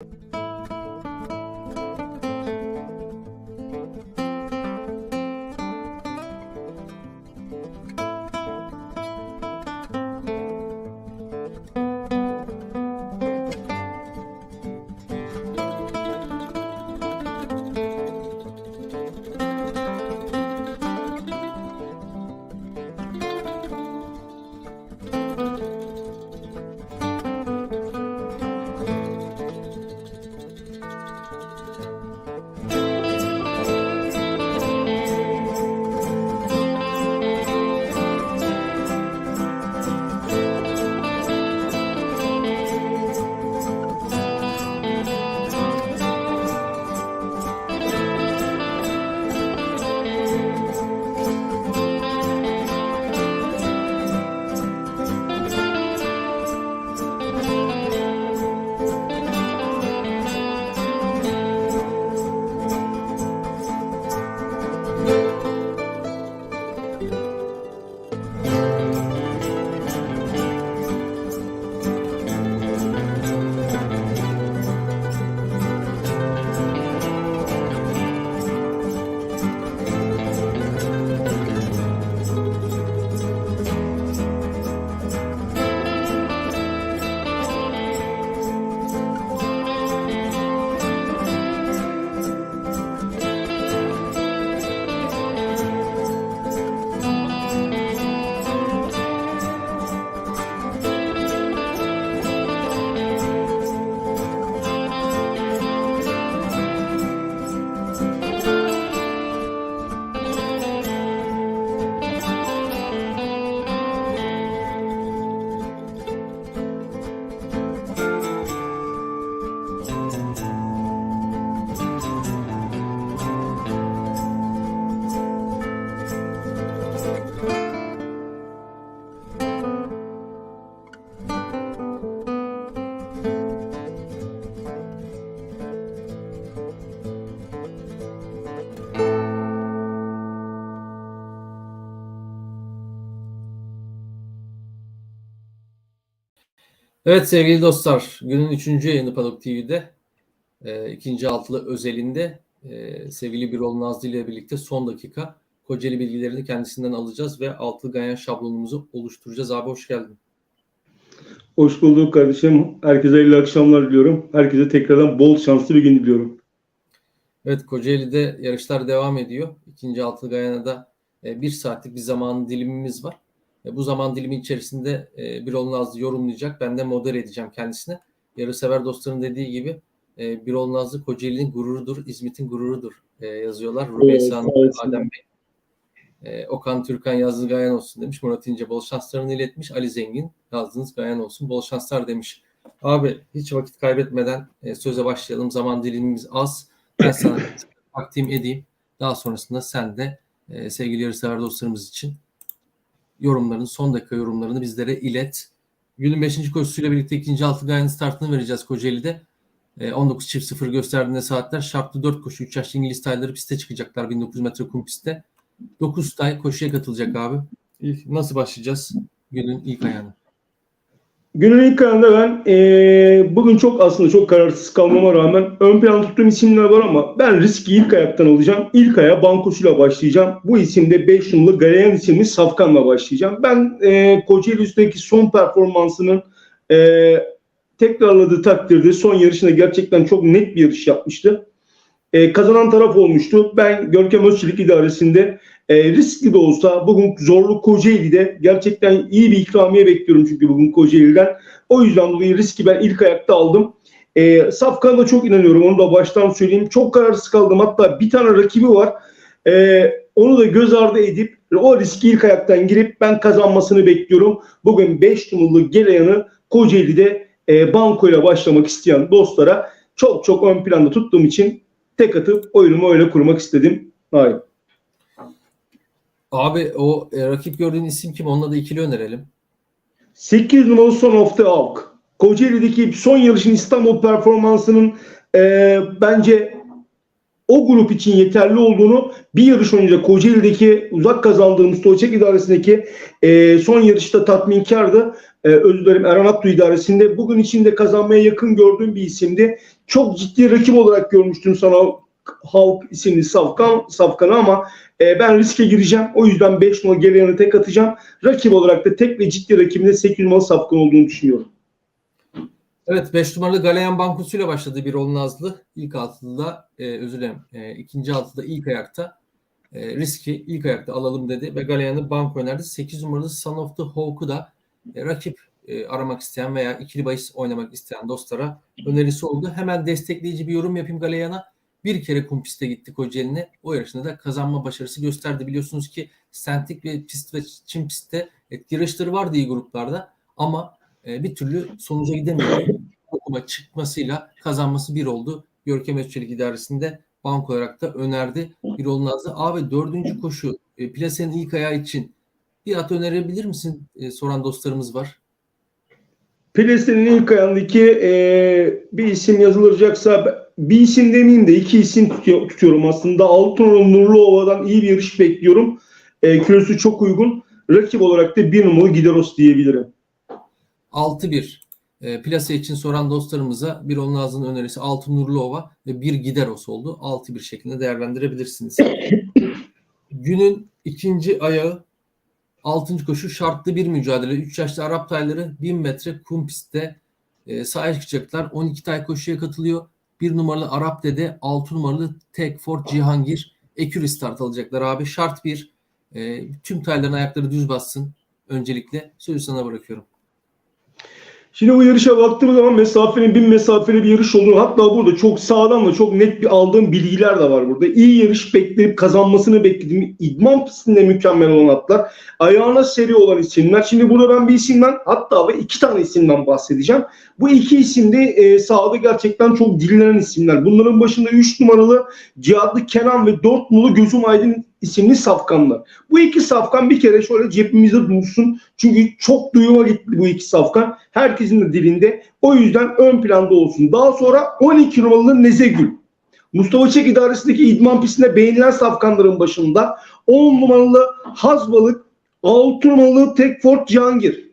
Música Evet sevgili dostlar, günün üçüncü yayını Padok TV'de e, ikinci altılı özelinde e, sevgili Birol Nazlı ile birlikte son dakika Kocaeli bilgilerini kendisinden alacağız ve altı ganyan şablonumuzu oluşturacağız. Abi hoş geldin. Hoş bulduk kardeşim. Herkese hayırlı akşamlar diliyorum. Herkese tekrardan bol şanslı bir gün diliyorum. Evet Kocaeli'de yarışlar devam ediyor. İkinci altılı ganyanada e, bir saatlik bir zaman dilimimiz var. E, bu zaman dilimi içerisinde e, Birol Nazlı yorumlayacak. Ben de modere edeceğim kendisine. Yarısever dostların dediği gibi e, Birol Nazlı Kocaeli'nin gururudur, İzmit'in gururudur e, yazıyorlar. Rümeysa Hanım, evet. Adem Bey. E, Okan Türkan yazdığınız gayan olsun demiş. Murat İnce bol şanslarını iletmiş. Ali Zengin yazdığınız gayan olsun. Bol şanslar demiş. Abi hiç vakit kaybetmeden e, söze başlayalım. Zaman dilimimiz az. Ben sana takdim edeyim. Daha sonrasında sen de e, sevgili yarışsever dostlarımız için yorumlarını, son dakika yorumlarını bizlere ilet. Günün 5. koşusuyla birlikte ikinci altı gayanın startını vereceğiz Kocaeli'de. E, 19 çift 0 gösterdiğinde saatler. Şartlı 4 koşu 3 yaşlı İngiliz tayları piste çıkacaklar 1900 metre kum pistte. 9 tay koşuya katılacak abi. İlk, nasıl başlayacağız günün ilk ayağını? Günün ilk ayında ben eee, bugün çok aslında çok kararsız kalmama rağmen ön plan tuttuğum isimler var ama ben riski ilk ayaktan alacağım. İlk aya bankosuyla başlayacağım. Bu isimde 5 numaralı Galeyan isimli Safkan'la başlayacağım. Ben eee Kocaeli üstteki son performansının eee, tekrarladığı takdirde son yarışında gerçekten çok net bir yarış yapmıştı. Eee, kazanan taraf olmuştu. Ben Görkem Özçelik idaresinde e, riskli de olsa bugün zorlu Kocaeli'de gerçekten iyi bir ikramiye bekliyorum çünkü bugün Kocaeli'den. O yüzden dolayı riski ben ilk ayakta aldım. E, Safkan'a da çok inanıyorum. Onu da baştan söyleyeyim. Çok kararsız kaldım. Hatta bir tane rakibi var. E, onu da göz ardı edip o riski ilk ayaktan girip ben kazanmasını bekliyorum. Bugün 5 numaralı Geleyan'ı Kocaeli'de e, bankoyla başlamak isteyen dostlara çok çok ön planda tuttuğum için tek atıp oyunumu öyle kurmak istedim. Hayır. Abi o e, rakip gördüğün isim kim? Onunla da ikili önerelim. 8 numaralı Son of the Hawk. Kocaeli'deki son yarışın İstanbul performansının e, bence o grup için yeterli olduğunu bir yarış önce Kocaeli'deki uzak kazandığımız Toçek idaresindeki e, son yarışta tatminkardı. E, özür dilerim Erhan Aktu idaresinde. Bugün içinde kazanmaya yakın gördüğüm bir isimdi. Çok ciddi rakip olarak görmüştüm sana Halk isimli safkan, safkanı ama e, ben riske gireceğim. O yüzden 5 numara geri yanı tek atacağım. Rakip olarak da tek ve ciddi rakibinde 8 numaralı safkan olduğunu düşünüyorum. Evet 5 numaralı Galeyan Bankosu'yla başladı bir Birol Nazlı. İlk altıda e, özür dilerim e, ikinci altıda ilk ayakta e, riski ilk ayakta alalım dedi ve Galeyan'ı banko önerdi. 8 numaralı Son of the Hawk'u da e, rakip e, aramak isteyen veya ikili bahis oynamak isteyen dostlara önerisi oldu. Hemen destekleyici bir yorum yapayım Galeyan'a. Bir kere kum piste gitti Kocaeli'ne. O yarışında da kazanma başarısı gösterdi. Biliyorsunuz ki Sentik ve pist ve çim pistte etki yarışları vardı iyi gruplarda ama e, bir türlü sonuca gidemiyordu. Okuma çıkmasıyla kazanması bir oldu. Görkem Özçelik idaresinde bank olarak da önerdi. Bir Nazlı. Abi dördüncü koşu e, plasenin ilk ayağı için bir at önerebilir misin? E, soran dostlarımız var. Ples'in ilk ayağındaki e, bir isim yazılacaksa bir isim demeyeyim de iki isim tutuyor, tutuyorum aslında. Altınoluk Nurluova'dan iyi bir yarış bekliyorum. E, kilosu çok uygun. Rakip olarak da bir numaralı Gideros diyebilirim. 6-1 e, plase için soran dostlarımıza bir onun ağzının önerisi Altın Nurluova ve bir Gideros oldu. 6-1 şeklinde değerlendirebilirsiniz. Günün ikinci ayağı altıncı koşu şartlı bir mücadele. 3 yaşlı Arap tayları 1000 metre kum pistte e, sahaya çıkacaklar. 12 tay koşuya katılıyor. Bir numaralı Arap Dede, 6 numaralı Tekford Cihangir ekürü start alacaklar abi. Şart bir. E, tüm tayların ayakları düz bassın. Öncelikle sözü sana bırakıyorum. Şimdi bu yarışa baktığımız zaman mesafenin bin mesafeli bir yarış olduğunu hatta burada çok sağlam ve çok net bir aldığım bilgiler de var burada. İyi yarış bekleyip kazanmasını beklediğim idman pistinde mükemmel olan atlar. Ayağına seri olan isimler. Şimdi burada ben bir isimden hatta ve iki tane isimden bahsedeceğim. Bu iki isim de e, sahada gerçekten çok dinlenen isimler. Bunların başında 3 numaralı Cihatlı Kenan ve 4 numaralı Gözüm Aydın isimli safkanlar. Bu iki safkan bir kere şöyle cebimizde dursun. Çünkü çok duyuma gitti bu iki safkan. Herkesin de dilinde. O yüzden ön planda olsun. Daha sonra 12 numaralı Nezegül. Mustafa Çek idaresindeki idman pistinde beğenilen safkanların başında 10 numaralı Hazbalık, 6 numaralı Tekford Cihangir.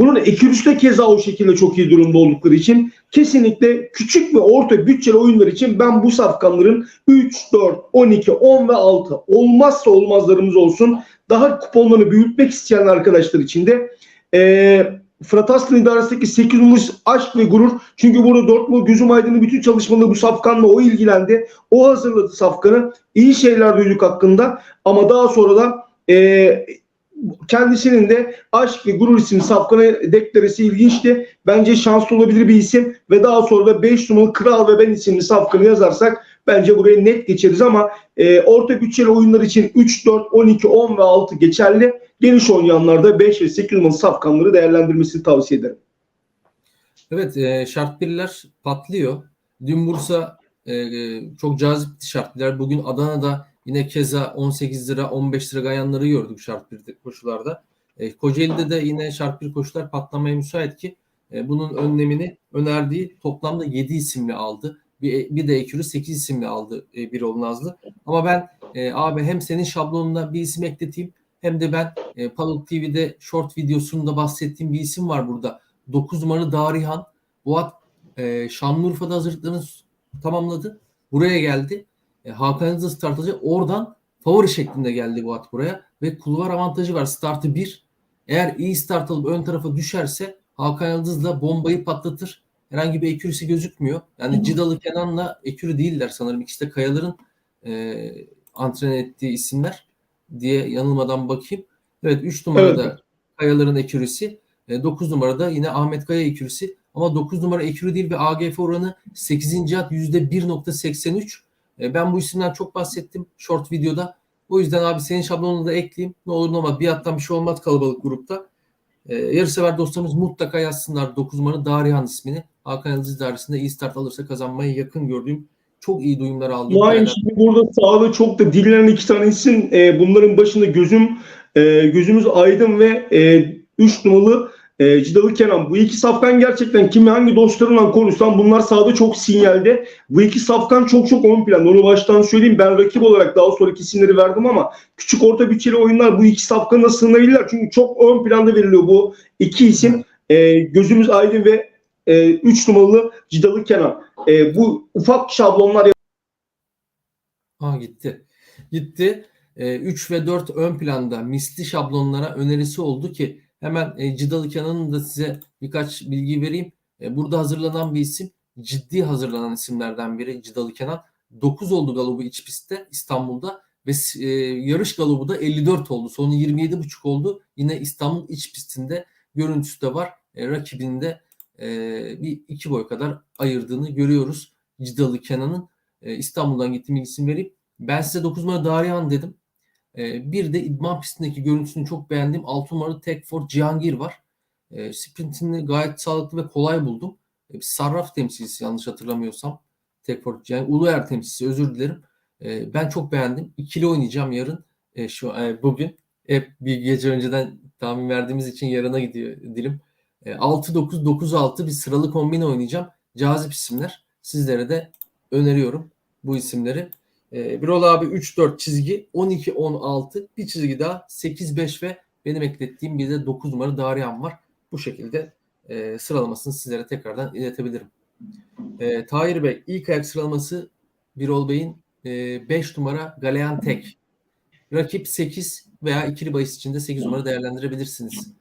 Bunun ekürüsü de keza o şekilde çok iyi durumda oldukları için kesinlikle küçük ve orta bütçeli oyunlar için ben bu safkanların 3, 4, 12, 10 ve 6 olmazsa olmazlarımız olsun. Daha kuponlarını büyütmek isteyen arkadaşlar için de ee, Fırat Aslan idaresindeki 8 numaralı aşk ve gurur. Çünkü burada Dortmund gözüm aydınlı bütün çalışmaları bu safkanla o ilgilendi. O hazırladı safkanı. İyi şeyler duyduk hakkında. Ama daha sonra da ee, kendisinin de Aşk ve Gurur isimli safkanı deklaresi ilginçti. Bence şanslı olabilir bir isim ve daha sonra da 5 numaralı Kral ve Ben isimli safkanı yazarsak bence buraya net geçeriz ama e, orta bütçeli oyunlar için 3, 4, 12, 10 ve 6 geçerli. Geniş oynayanlarda 5 ve 8 numaralı safkanları değerlendirmesini tavsiye ederim. Evet e, şart birler patlıyor. Dün Bursa e, e, çok cazip şart birler. Bugün Adana'da yine keza 18 lira 15 lira gayanları gördük şart bir koşularda. E, Kocaeli'de de yine şart bir koşular patlamaya müsait ki e, bunun önlemini önerdiği toplamda 7 isimli aldı. Bir, bir de ekürü 8 isimli aldı e, bir Nazlı. Ama ben e, abi hem senin şablonuna bir isim ekleteyim hem de ben e, Paddock TV'de short videosunda bahsettiğim bir isim var burada. 9 numaralı Darihan. Bu at e, Şanlıurfa'da hazırlıklarını tamamladı. Buraya geldi. E, Hakan Yıldız start alacak. Oradan favori şeklinde geldi bu at buraya. Ve kulvar avantajı var. Startı 1. Eğer iyi start alıp ön tarafa düşerse Hakan Yıldız'la bombayı patlatır. Herhangi bir ekürisi gözükmüyor. Yani Cidalı Kenan'la ekürü değiller sanırım. İkisi de Kayalar'ın e, antren ettiği isimler diye yanılmadan bakayım. Evet 3 numarada evet. Kayalar'ın ekürisi. 9 numarada yine Ahmet Kaya ekürisi. Ama 9 numara ekürü değil ve AGF oranı 8. at %1.83. E, ben bu isimden çok bahsettim short videoda. O yüzden abi senin şablonunu da ekleyeyim. Ne olur ne olmaz bir attan bir şey olmaz kalabalık grupta. E, yarışsever dostlarımız mutlaka yazsınlar 9 numara Darihan ismini. Hakan Yıldız idaresinde iyi start alırsa kazanmaya yakın gördüğüm çok iyi duyumlar aldım. Aynı şimdi burada sahada çok da dinlenen iki tane isim. E, bunların başında gözüm e, gözümüz aydın ve 3 e, numaralı e, Cidalı Kenan. Bu iki safkan gerçekten kimi hangi dostlarından konuşsam bunlar sahada çok sinyalde. Bu iki safkan çok çok ön planda. Onu baştan söyleyeyim. Ben rakip olarak daha sonraki isimleri verdim ama küçük orta bütçeli oyunlar bu iki safkana sığınabilirler. Çünkü çok ön planda veriliyor bu iki isim. E, gözümüz aydın ve 3 numaralı Cidalı Kenan. E, bu ufak şablonlar Ha gitti. Gitti. 3 ve 4 ön planda misli şablonlara önerisi oldu ki hemen e, Cidalı Kenan'ın da size birkaç bilgi vereyim. E, burada hazırlanan bir isim. Ciddi hazırlanan isimlerden biri Cidalı Kenan. 9 oldu galobu iç pistte İstanbul'da ve e, yarış galobu da 54 oldu. Sonu 27,5 oldu. Yine İstanbul iç pistinde görüntüsü de var. E, rakibinde e, bir iki boy kadar ayırdığını görüyoruz. Cidalı Kenan'ın e, İstanbul'dan gittiğim isim vereyim. Ben size 9 numara Darihan dedim. E, bir de idman pistindeki görüntüsünü çok beğendim. 6 numaralı Tekford Cihangir var. E, sprintini gayet sağlıklı ve kolay buldum. E, Sarraf temsilcisi yanlış hatırlamıyorsam. Tekford Cihangir. Uluer temsilcisi özür dilerim. Ben çok beğendim. İkili oynayacağım yarın. Şu e, bugün. Hep bir gece önceden tahmin verdiğimiz için yarına gidiyor dilim. E, 6-9-9-6 bir sıralı kombin oynayacağım. Cazip isimler. Sizlere de öneriyorum bu isimleri. E, Birol abi 3-4 çizgi 12-16 bir çizgi daha 8-5 ve benim eklettiğim bir de 9 numara Darian var. Bu şekilde e, sıralamasını sizlere tekrardan iletebilirim. E, Tahir Bey ilk ayak sıralaması Birol Bey'in 5 numara Galean Tek. Rakip 8 veya ikili bahis içinde 8 numara değerlendirebilirsiniz.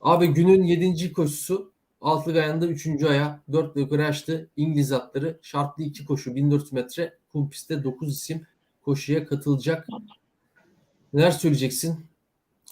Abi günün 7. koşusu Altlı Gayan'da 3. aya 4 yukarı açtı. İngiliz atları şartlı 2 koşu 1400 metre kum pistte 9 isim koşuya katılacak. Neler söyleyeceksin?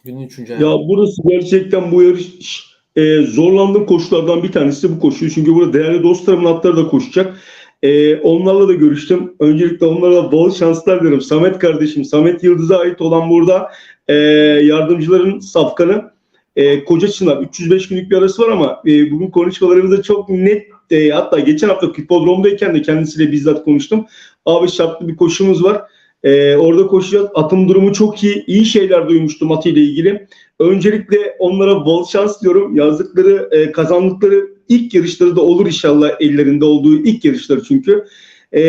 Günün 3. aya. Ya burası gerçekten bu yarış e, zorlandığım koşulardan bir tanesi bu koşu. Çünkü burada değerli dostlarımın atları da koşacak. E, onlarla da görüştüm. Öncelikle onlara bol şanslar dilerim. Samet kardeşim, Samet Yıldız'a ait olan burada e, yardımcıların safkanı e, Koca Çınar 305 günlük bir arası var ama e, bugün konuşmalarımızda çok net e, hatta geçen hafta Kipodrom'dayken de kendisiyle bizzat konuştum. Abi şartlı bir koşumuz var. E, orada koşacağız. Atım durumu çok iyi. İyi şeyler duymuştum atı ile ilgili. Öncelikle onlara bol şans diyorum. Yazdıkları, e, kazandıkları ilk yarışları da olur inşallah ellerinde olduğu ilk yarışları çünkü. E,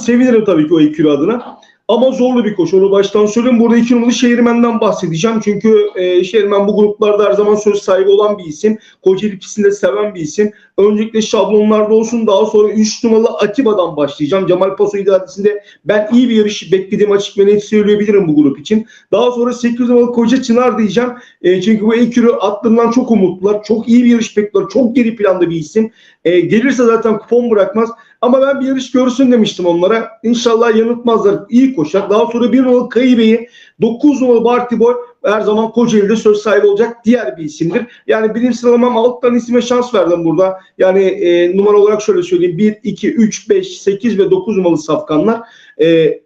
sevinirim tabii ki o ekürü adına. Ama zorlu bir koşu. Onu baştan söyleyeyim. Burada iki numaralı Şehirmen'den bahsedeceğim. Çünkü e, Şehirmen bu gruplarda her zaman söz sahibi olan bir isim. Kocaeli pistinde seven bir isim. Öncelikle şablonlarda olsun. Daha sonra 3 numaralı Atiba'dan başlayacağım. Cemal Paso idaresinde ben iyi bir yarış beklediğim açık ve net söyleyebilirim bu grup için. Daha sonra 8 numaralı Koca Çınar diyeceğim. E, çünkü bu ekürü atlından çok umutlular. Çok iyi bir yarış bekliyorlar. Çok geri planda bir isim. E, gelirse zaten kupon bırakmaz. Ama ben bir yarış görsün demiştim onlara. İnşallah yanıltmazlar. İyi koşar. Daha sonra bir numaralı Kayıbe'yi 9 numaralı Barty Boy her zaman Kocaeli'de söz sahibi olacak diğer bir isimdir. Yani benim sıralamam alttan isime şans verdim burada. Yani e, numara olarak şöyle söyleyeyim. 1, 2, 3, 5, 8 ve 9 numaralı safkanlar. E,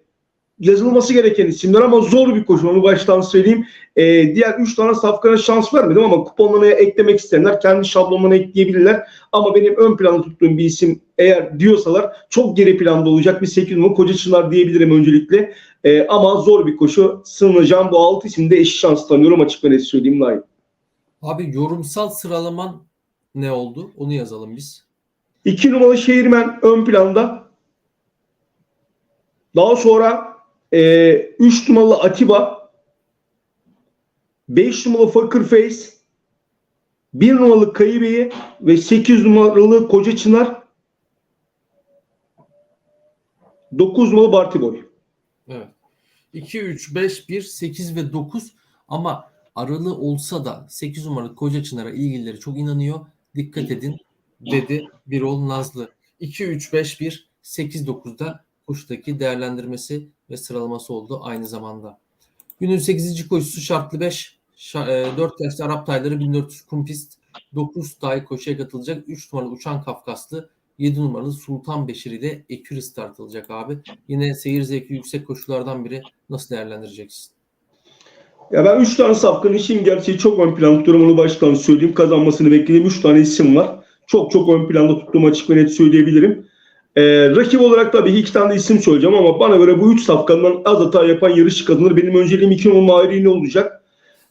yazılması gereken isimler ama zor bir koşu onu baştan söyleyeyim. Ee, diğer 3 tane safkana şans vermedim ama kuponlamaya eklemek isteyenler kendi şablonlarına ekleyebilirler. Ama benim ön planda tuttuğum bir isim eğer diyorsalar çok geri planda olacak bir 8 numara Koca Çınar diyebilirim öncelikle. Ee, ama zor bir koşu. Sığınacağım bu 6 isimde eşit şans tanıyorum açık ve net söyleyeyim Naim. Abi yorumsal sıralaman ne oldu? Onu yazalım biz. 2 numaralı Şehirmen ön planda. Daha sonra 3 e, numaralı Atiba 5 numaralı Fakir Face 1 numaralı Kayıbeyi ve 8 numaralı Koca Çınar 9 numaralı Bartiboy. Evet. 2, 3, 5, 1, 8 ve 9 ama aralı olsa da 8 numaralı Koca Çınar'a ilgilileri çok inanıyor. Dikkat edin dedi Birol Nazlı. 2, 3, 5, 1, 8, 9'da koşudaki değerlendirmesi ve sıralaması oldu aynı zamanda. Günün 8. koşusu şartlı 5. 4 yaşlı Arap tayları 1400 kum pist. 9 tay koşuya katılacak. 3 numaralı Uçan Kafkaslı 7 numaralı Sultan Beşir ile ekürü startılacak abi. Yine seyir zevki yüksek koşulardan biri. Nasıl değerlendireceksin? Ya ben 3 tane safkanın işin gerçeği çok ön planda tutuyorum. Onu baştan söyleyeyim. Kazanmasını beklediğim 3 tane isim var. Çok çok ön planda tuttuğum açık ve net söyleyebilirim. Ee, rakip olarak tabii iki tane isim söyleyeceğim ama bana göre bu üç safkandan az hata yapan yarışçı kadınlar benim önceliğim iki numara Mahirine olacak.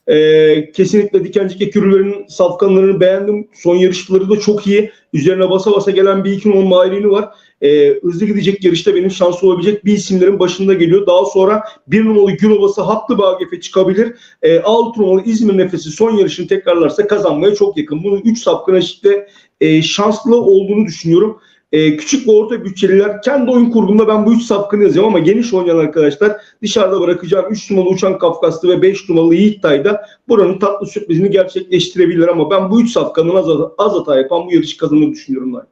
Ee, kesinlikle Dikencik ekürülerinin safkanlarını beğendim. Son yarışları da çok iyi. Üzerine basa basa gelen bir iki numaralı Mayrini var. Ee, hızlı gidecek yarışta benim şansı olabilecek bir isimlerin başında geliyor. Daha sonra bir numaralı Gürovası haklı bir AGF çıkabilir. Ee, altı numaralı İzmir Nefesi son yarışını tekrarlarsa kazanmaya çok yakın. Bunun 3 safkan eşlikte e, şanslı olduğunu düşünüyorum. E, küçük ve orta bütçeliler kendi oyun kurgumda ben bu 3 safkanı yazacağım ama geniş oynayan arkadaşlar dışarıda bırakacağım 3 numaralı Uçan Kafkaslı ve 5 numaralı Yiğittay'da buranın tatlı sürprizini gerçekleştirebilirler ama ben bu 3 safkanın az, az hata yapan bu yarışı kazanır düşünüyorum ben.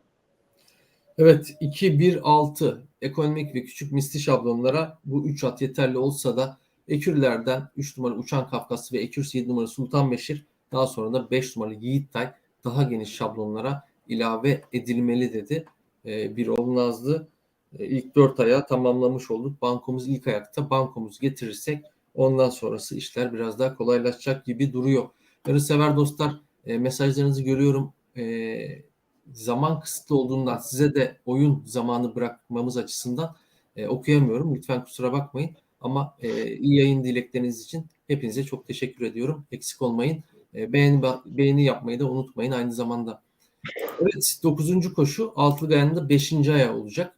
Evet 2-1-6 ekonomik ve küçük misli şablonlara bu 3 at yeterli olsa da Ekürlerden 3 numaralı Uçan Kafkaslı ve Ekürs 7 numaralı Sultan Beşir daha sonra da 5 numaralı Yiğittay daha geniş şablonlara ilave edilmeli dedi. Ee, bir olmazdı. Ee, ilk 4 aya tamamlamış olduk. Bankomuz ilk ayakta. Bankomuzu getirirsek ondan sonrası işler biraz daha kolaylaşacak gibi duruyor. Yarı sever dostlar e, mesajlarınızı görüyorum. E, zaman kısıtlı olduğundan size de oyun zamanı bırakmamız açısından e, okuyamıyorum. Lütfen kusura bakmayın. Ama e, iyi yayın dilekleriniz için hepinize çok teşekkür ediyorum. Eksik olmayın. E, beğeni, beğeni yapmayı da unutmayın aynı zamanda. Evet 9. koşu altılı gayanında 5. aya olacak.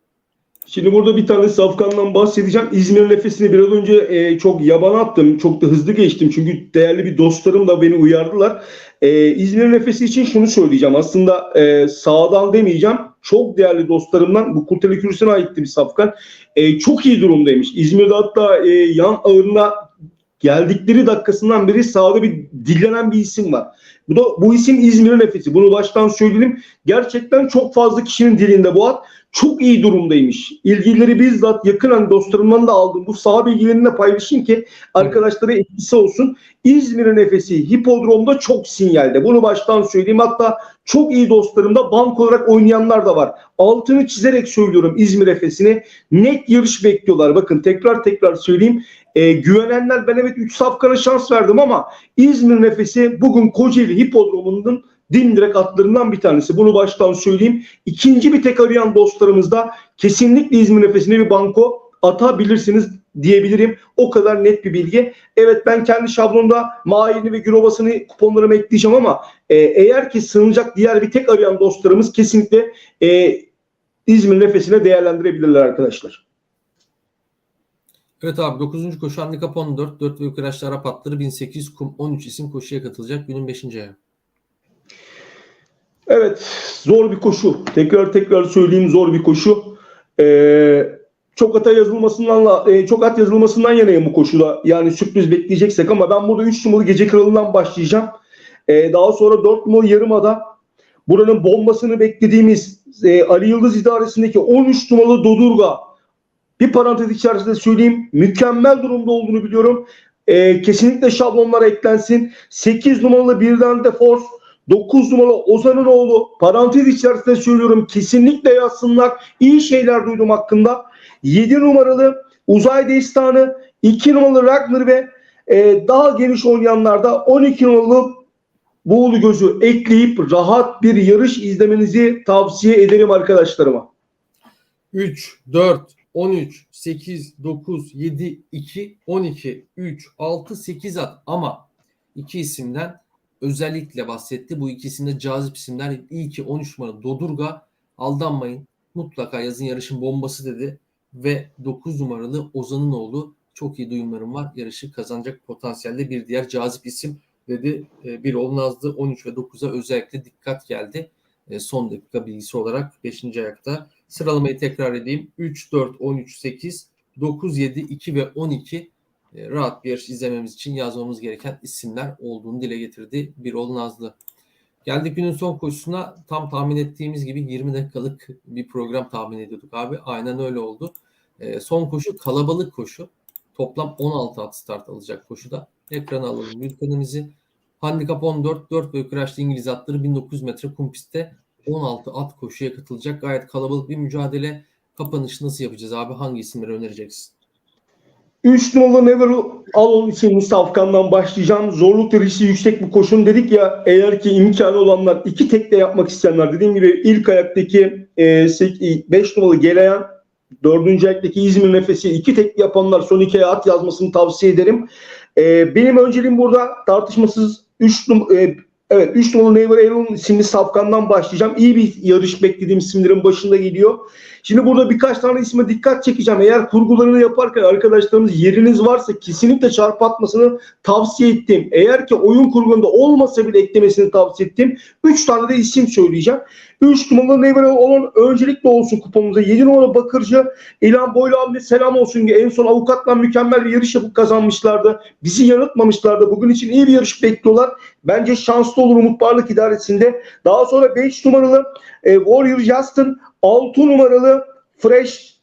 Şimdi burada bir tane safkandan bahsedeceğim. İzmir nefesini biraz önce e, çok yaban attım. Çok da hızlı geçtim. Çünkü değerli bir dostlarım da beni uyardılar. E, İzmir nefesi için şunu söyleyeceğim. Aslında e, sağdan demeyeceğim. Çok değerli dostlarımdan bu Kurteli Kürüsü'ne aitti bir safkan. E, çok iyi durumdaymış. İzmir'de hatta e, yan ağırına geldikleri dakikasından beri sahada bir dillenen bir isim var. Bu da bu isim İzmir'in nefesi. Bunu baştan söyleyelim. Gerçekten çok fazla kişinin dilinde bu at çok iyi durumdaymış. İlgileri bizzat yakın dostlarımdan da aldım. Bu saha bilgilerini de paylaşayım ki arkadaşlara etkisi olsun. İzmir'in nefesi hipodromda çok sinyalde. Bunu baştan söyleyeyim. Hatta çok iyi dostlarımda bank olarak oynayanlar da var. Altını çizerek söylüyorum İzmir Efes'ini. Net yarış bekliyorlar. Bakın tekrar tekrar söyleyeyim. E, güvenenler ben evet 3 safkana şans verdim ama İzmir Nefesi bugün Kocaeli Hipodromu'nun dimdirek atlarından bir tanesi. Bunu baştan söyleyeyim. İkinci bir tek arayan dostlarımız da kesinlikle İzmir Nefesi'ne bir banko atabilirsiniz diyebilirim. O kadar net bir bilgi. Evet ben kendi şablonda Mailini ve Gürovası'nı kuponlarıma ekleyeceğim ama e, eğer ki sığınacak diğer bir tek arayan dostlarımız kesinlikle e, İzmir Nefesi'ne değerlendirebilirler arkadaşlar. Evet abi 9. koşu handikap 14. 4 ve yukarı aşağı Arap atları 1800 kum 13 isim koşuya katılacak. Günün 5. ayağı. Evet zor bir koşu. Tekrar tekrar söyleyeyim zor bir koşu. Ee, çok ata yazılmasından e, çok at yazılmasından yanayım bu koşuda. Yani sürpriz bekleyeceksek ama ben burada 3 numaralı Gece Kralı'ndan başlayacağım. Ee, daha sonra 4 numaralı Yarımada buranın bombasını beklediğimiz e, Ali Yıldız idaresindeki 13 numaralı Dodurga bir parantez içerisinde söyleyeyim mükemmel durumda olduğunu biliyorum. Ee, kesinlikle şablonlara eklensin. 8 numaralı birden de Force 9 numaralı Ozan'ın oğlu parantez içerisinde söylüyorum kesinlikle yazsınlar. İyi şeyler duydum hakkında. 7 numaralı Uzay Destanı 2 numaralı Ragnar ve e, daha geniş oynayanlarda 12 numaralı Buğulu Gözü ekleyip rahat bir yarış izlemenizi tavsiye ederim arkadaşlarıma. 3, 4, 13, 8, 9, 7, 2, 12, 3, 6, 8 at ama iki isimden özellikle bahsetti. Bu ikisinde cazip isimler. İyi ki 13 numara Dodurga aldanmayın. Mutlaka yazın yarışın bombası dedi. Ve 9 numaralı Ozan'ın oğlu çok iyi duyumlarım var. Yarışı kazanacak potansiyelde bir diğer cazip isim dedi. E, bir olmazdı. 13 ve 9'a özellikle dikkat geldi. E, son dakika bilgisi olarak 5. ayakta. Sıralamayı tekrar edeyim. 3, 4, 13, 8, 9, 7, 2 ve 12 e, rahat bir yarış izlememiz için yazmamız gereken isimler olduğunu dile getirdi Birol Nazlı. Geldik günün son koşusuna tam tahmin ettiğimiz gibi 20 dakikalık bir program tahmin ediyorduk abi. Aynen öyle oldu. E, son koşu kalabalık koşu. Toplam 16 at start alacak koşuda. Ekrana alalım bültenimizi. Handikap 14, 4 ve yukarı İngiliz atları 1900 metre kum pistte 16 at koşuya katılacak. Gayet kalabalık bir mücadele. Kapanışı nasıl yapacağız abi? Hangi isimleri önereceksin? 3 numaralı Never Alon isimli safkandan başlayacağım. Zorluk derecesi yüksek bir koşun dedik ya eğer ki imkanı olanlar iki tekle yapmak isteyenler dediğim gibi ilk ayaktaki 5 e, numaralı Geleyen Dördüncü ayaktaki İzmir nefesi iki tek yapanlar son iki aya at yazmasını tavsiye ederim. Ee, benim önceliğim burada tartışmasız 3 num e, evet 3 numaralı Never Alone isimli safkandan başlayacağım. İyi bir yarış beklediğim isimlerin başında geliyor. Şimdi burada birkaç tane isme dikkat çekeceğim. Eğer kurgularını yaparken arkadaşlarımız yeriniz varsa kesinlikle çarpı atmasını tavsiye ettim. Eğer ki oyun kurgunda olmasa bile eklemesini tavsiye ettim. 3 tane de isim söyleyeceğim. 3 numaralı Never olan öncelikle olsun kupamıza. 7 numaralı Bakırcı İlhan Boylu abine selam olsun. En son avukatla mükemmel bir yarış yapıp kazanmışlardı. Bizi yanıltmamışlardı. Bugün için iyi bir yarış bekliyorlar. Bence şanslı olur Umut Barlık idaresinde. Daha sonra 5 numaralı e, Warrior Justin 6 numaralı Fresh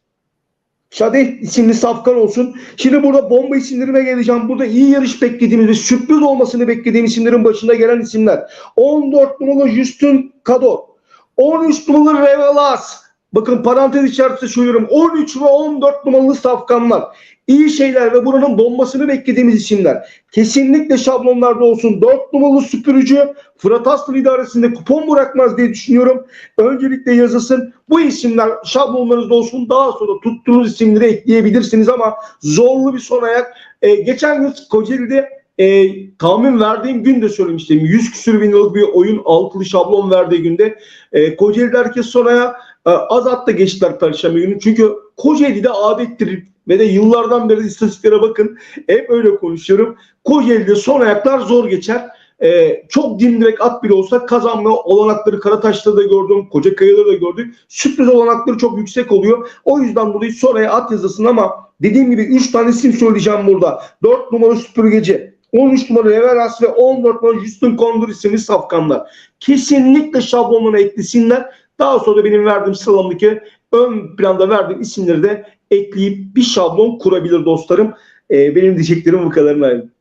Şadeh isimli safkan olsun. Şimdi burada bomba isimlerime geleceğim. Burada iyi yarış beklediğimiz ve sürpriz olmasını beklediğim isimlerin başında gelen isimler. 14 numaralı Justin Kador. 13 numaralı Revelas. Bakın parantez içerisinde söylüyorum. 13 ve 14 numaralı safkanlar. İyi şeyler ve buranın bombasını beklediğimiz isimler. Kesinlikle şablonlarda olsun. 4 numaralı süpürücü Fırat Aslan idaresinde kupon bırakmaz diye düşünüyorum. Öncelikle yazılsın. Bu isimler şablonlarınızda olsun. Daha sonra tuttuğunuz isimleri ekleyebilirsiniz ama zorlu bir son ayak. Ee, geçen gün Kocaeli'de e, tahmin verdiğim gün de söylemiştim. 100 küsür bin liralık bir oyun altılı şablon verdiği günde e, Kocaeli'de herkes sonraya e, az atta geçtiler Perşembe günü. Çünkü Kocaeli'de adettir ve de yıllardan beri istatistiklere bakın. Hep öyle konuşuyorum. Kocaeli'de son ayaklar zor geçer. Ee, çok dimdirek at bile olsa kazanma olanakları Karataş'ta da gördüm. Kocakaya'da da gördük. Sürpriz olanakları çok yüksek oluyor. O yüzden burayı sonraya at yazısın ama dediğim gibi 3 tane isim söyleyeceğim burada. 4 numara süpürgeci. 13 numara Everas ve 14 numara Justin Condor isimli safkanlar. Kesinlikle şablonuna eklesinler. Daha sonra benim verdiğim sıralamdaki ön planda verdiğim isimleri de ekleyip bir şablon kurabilir dostlarım. Ee, benim diyeceklerim bu kadar. Naim.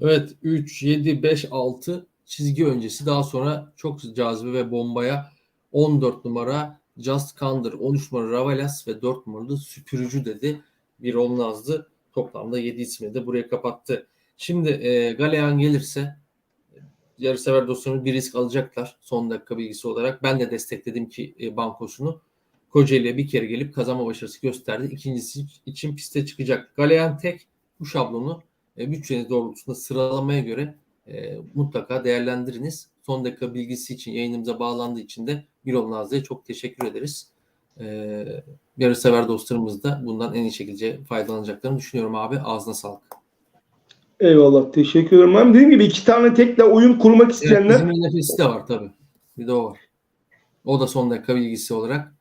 Evet 3, 7, 5, 6 çizgi öncesi daha sonra çok cazibe ve bombaya 14 numara Just Kander, 13 numara Ravalas ve 4 numaralı Süpürücü dedi. Bir Olnaz'dı. Toplamda 7 ismi de buraya kapattı. Şimdi e, Galean gelirse yarışsever dostlarımız bir risk alacaklar son dakika bilgisi olarak. Ben de destekledim ki e, bankosunu. Kocaeli'ye bir kere gelip kazanma başarısı gösterdi. İkincisi için piste çıkacak. Galean tek bu şablonu e, bütçeniz doğrultusunda sıralamaya göre e, mutlaka değerlendiriniz. Son dakika bilgisi için yayınımıza bağlandığı için de Birol Nazlı'ya çok teşekkür ederiz. E, yarışsever dostlarımız da bundan en iyi şekilde faydalanacaklarını düşünüyorum abi. Ağzına sağlık. Eyvallah teşekkür ederim. Hem dediğim gibi iki tane tekle oyun kurmak isteyenler. Evet, bizim nefesi de var tabii. Bir de o var. O da son dakika bilgisi olarak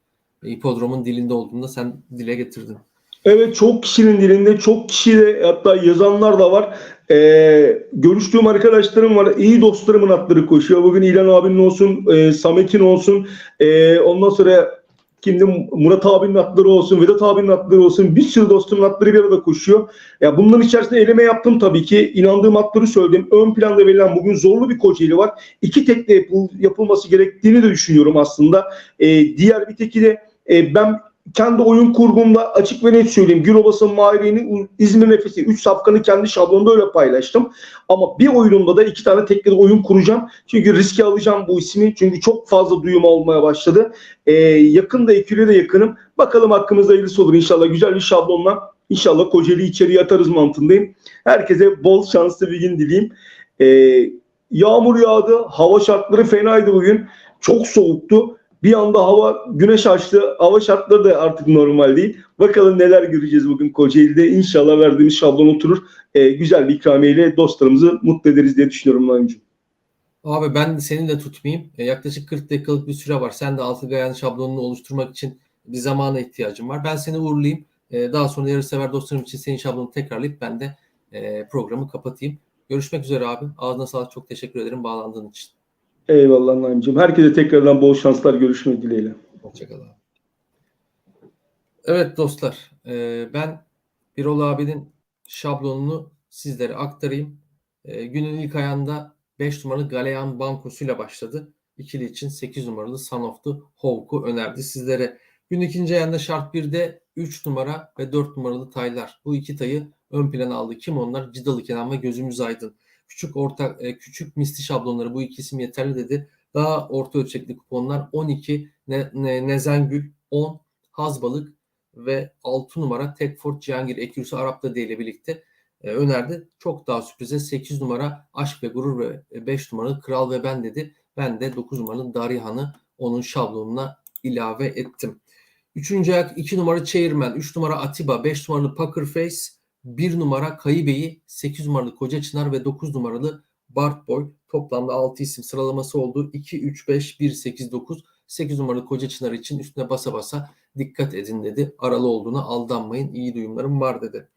hipodromun dilinde olduğunda sen dile getirdin. Evet çok kişinin dilinde çok kişiyle hatta yazanlar da var. Ee, görüştüğüm arkadaşlarım var. İyi dostlarımın atları koşuyor. Bugün İlhan abinin olsun, e, Samet'in olsun. E, ondan sonra kimdi Murat abinin atları olsun, Vedat abinin atları olsun. Bir sürü dostumun atları bir arada koşuyor. Ya bunların içerisinde eleme yaptım tabii ki. İnandığım atları söyledim. Ön planda verilen bugün zorlu bir Kocaeli var. İki tekle yapıl, yapılması gerektiğini de düşünüyorum aslında. E, diğer bir teki de e, ben kendi oyun kurgumda açık ve net söyleyeyim. Gürobas'ın Mahiri'nin İzmir Nefesi 3 safkanı kendi şablonda öyle paylaştım. Ama bir oyunumda da iki tane tekli oyun kuracağım. Çünkü riske alacağım bu ismi. Çünkü çok fazla duyum olmaya başladı. Ee, yakında eküle de yakınım. Bakalım hakkımızda hayırlısı olur inşallah. Güzel bir şablonla İnşallah Kocaeli içeriye atarız mantığındayım. Herkese bol şanslı bir gün dileyim. Ee, yağmur yağdı. Hava şartları fenaydı bugün. Çok soğuktu. Bir anda hava güneş açtı. Hava şartları da artık normal değil. Bakalım neler göreceğiz bugün Kocaeli'de. İnşallah verdiğimiz şablon oturur. Ee, güzel bir ikramiyeyle dostlarımızı mutlu ederiz diye düşünüyorum Naim'ciğim. Abi ben senin de tutmayayım. E, yaklaşık 40 dakikalık bir süre var. Sen de altı gayan şablonunu oluşturmak için bir zamana ihtiyacın var. Ben seni uğurlayayım. E, daha sonra yarışsever dostlarım için senin şablonu tekrarlayıp ben de e, programı kapatayım. Görüşmek üzere abi. Ağzına sağlık. Çok teşekkür ederim bağlandığın için. Eyvallah Naim'ciğim. Herkese tekrardan bol şanslar. Görüşmek dileğiyle. Hoşçakal abi. Evet dostlar. E, ben Birol abinin şablonunu sizlere aktarayım. E, günün ilk ayağında 5 numaralı Galean Bankosu'yla başladı. İkili için 8 numaralı Son of the Hawk'u önerdi sizlere. Gün ikinci ayağında şart 1'de 3 numara ve 4 numaralı taylar. Bu iki tayı ön plana aldı. Kim onlar? Cidalı Kenan ve Gözümüz Aydın. Küçük orta e, küçük misli şablonları bu iki isim yeterli dedi. Daha orta ölçekli kuponlar 12 ne, ne, Nezengül 10 Hazbalık ve 6 numara Tekford Cihangir Ekürüsü Arap'ta ile birlikte e, önerdi. Çok daha sürprize 8 numara Aşk ve Gurur ve 5 numaralı Kral ve Ben dedi. Ben de 9 numaralı Darihan'ı onun şablonuna ilave ettim. Üçüncü ayak 2 numara Chairman, 3 numara Atiba, 5 numaralı Poker Face, 1 numara Kayıbeyi, 8 numaralı Koca Çınar ve 9 numaralı Bart Boy. Toplamda 6 isim sıralaması oldu. 2, 3, 5, 1, 8, 9. 8 numaralı Koca Çınar için üstüne basa basa dikkat edin dedi. Aralı olduğuna aldanmayın. İyi duyumlarım var dedi.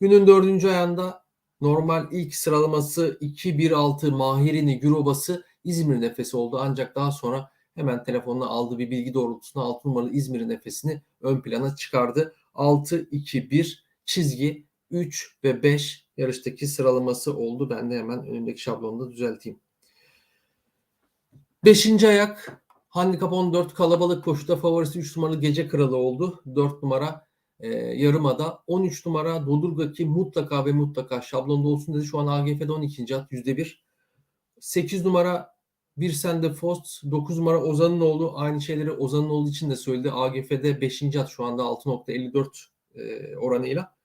Günün dördüncü ayağında normal ilk sıralaması 2-1-6 Mahirini Gürobası İzmir nefesi oldu. Ancak daha sonra hemen telefonuna aldığı bir bilgi doğrultusunda 6 numaralı İzmir nefesini ön plana çıkardı. 6-2-1 çizgi 3 ve 5 yarıştaki sıralaması oldu. Ben de hemen önümdeki şablonda düzelteyim. Beşinci ayak handikap 14 kalabalık koşuda favorisi 3 numaralı Gece Kralı oldu. 4 numara e, yarımada 13 numara Dodurgaki mutlaka ve mutlaka şablonda olsun dedi. Şu an AGF'de 12. at %1. 8 numara bir sende Fost, 9 numara Ozan'ın oğlu aynı şeyleri Ozan'ın oğlu için de söyledi. AGF'de 5. at şu anda 6.54 e, oranıyla.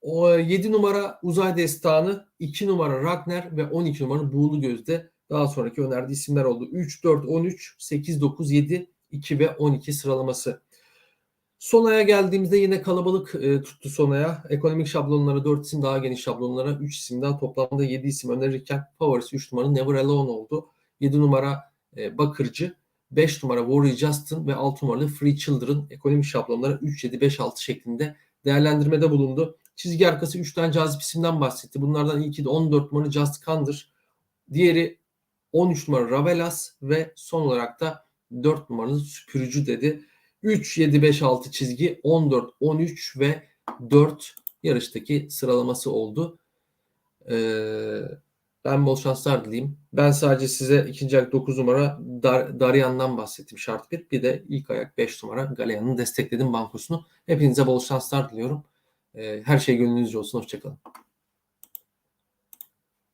O 7 numara Uzay Destanı, 2 numara Ragnar ve 12 numara Buğulu Gözde daha sonraki önerdiği isimler oldu. 3, 4, 13, 8, 9, 7, 2 ve 12 sıralaması. Sonaya geldiğimizde yine kalabalık e, tuttu Sonaya. Ekonomik şablonlara 4 isim daha geniş şablonlara 3 isimden toplamda 7 isim önerirken favorisi 3 numara Never Alone oldu. 7 numara e, Bakırcı, 5 numara Warrior Justin ve 6 numaralı Free Children ekonomik şablonlara 3, 7, 5, 6 şeklinde değerlendirmede bulundu. Çizgi arkası 3 tane cazip isimden bahsetti. Bunlardan ilki de 14 numaralı Just Kandır. Diğeri 13 numara Ravelas ve son olarak da 4 numaralı Süpürücü dedi. 3, 7, 5, 6 çizgi 14, 13 ve 4 yarıştaki sıralaması oldu. Ee, ben bol şanslar dileyim. Ben sadece size ikinci ayak 9 numara Dar Daryan'dan bahsettim şart bir. Bir de ilk ayak 5 numara Galean'ın destekledim bankosunu. Hepinize bol şanslar diliyorum. Ee, her şey gönlünüzce olsun. Hoşçakalın.